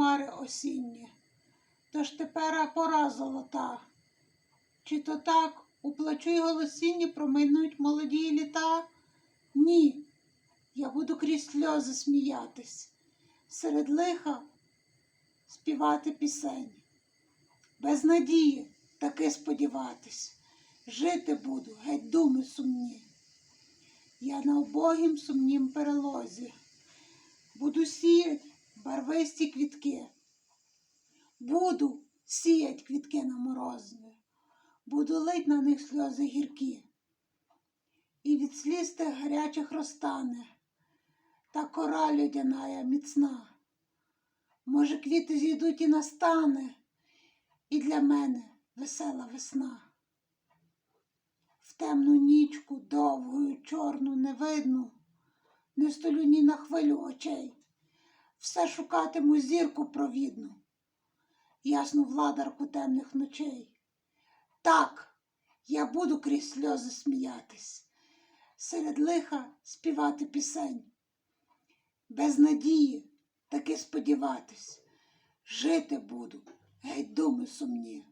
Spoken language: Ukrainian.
хмари осінні. Тож тепер пора золота. Чи то так у плачу й голосінні промайнуть молоді літа? Ні, я буду крізь сльози сміятись, серед лиха співати пісень. Без надії таки сподіватись, жити буду, геть думи сумні. Я на убогім сумнім перелозі, буду сіять барвисті квітки, буду сіять квітки на морозні, буду лить на них сльози гіркі. І від сліз тих гарячих розтане, та кора людяная міцна. Може, квіти зійдуть і настане, і для мене весела весна. В темну нічку довгою чорну невидну, не столю ні на хвилю очей, все шукатиму зірку провідну, ясну владарку темних ночей. Так, я буду крізь сльози сміятись, серед лиха співати пісень, без надії таки сподіватись, жити буду, геть думи сумні.